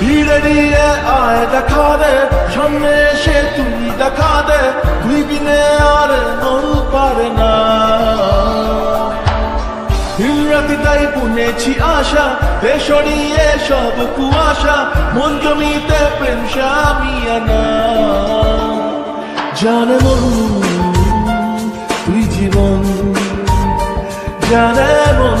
ভিড়ে নিয়ে আয় দেখা দে, সামনে এসে তুই দেখা দে তুই বিনে আর মন পারে না। দিন রাতি তাই বুনেছি আশা দেশরিয়ে সব কুয়াশা, মন জমিতে প্রেম সামিয়ানা জানে মন, তুই জীবন, জানে মন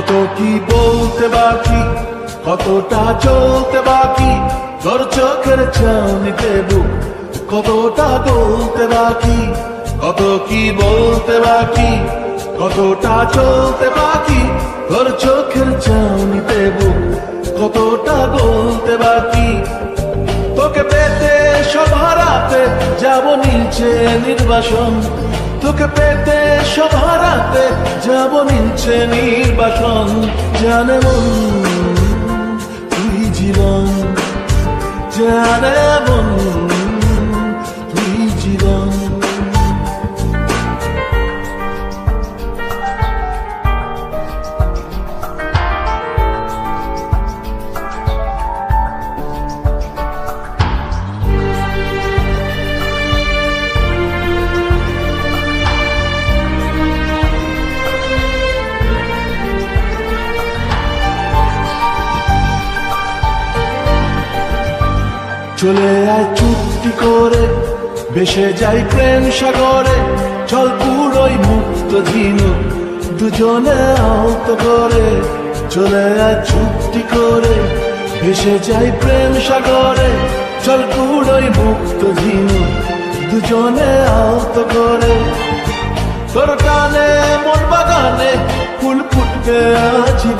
কত কি বলতে বাকি? কতটা চলতে বাকি? তোর চোখের চাউনিতে বুক কতটা বলতে বাকি? কত কি বলতে বাকি? কতটা চলতে বাকি? তোর চোখের চাউনিতে বুক কতটা বলতে বাকি? তোকে পেতে সব হারাতে যাব নিচে নির্বাসন। তোকে পেতে সব হারাতে যাব নিচে নির্বাসন। জানে মন চলে আয় চুক্তি করে, বেসে যাই প্রেম সাগরে, চল পুরোই মুক্ত ঝিনু দুজনে আহত করে চলে আয় চুক্তি করে, ভেসে যাই প্রেম সাগরে, চল পুরোই মুক্ত ঝিনু দুজনে আহত করে তোর টানে মন বাগানে ফুল ফুটবে আজীবন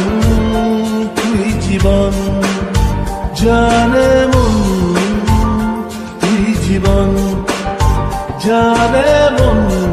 জীবন জানে মন তুই জীবন জানে মন।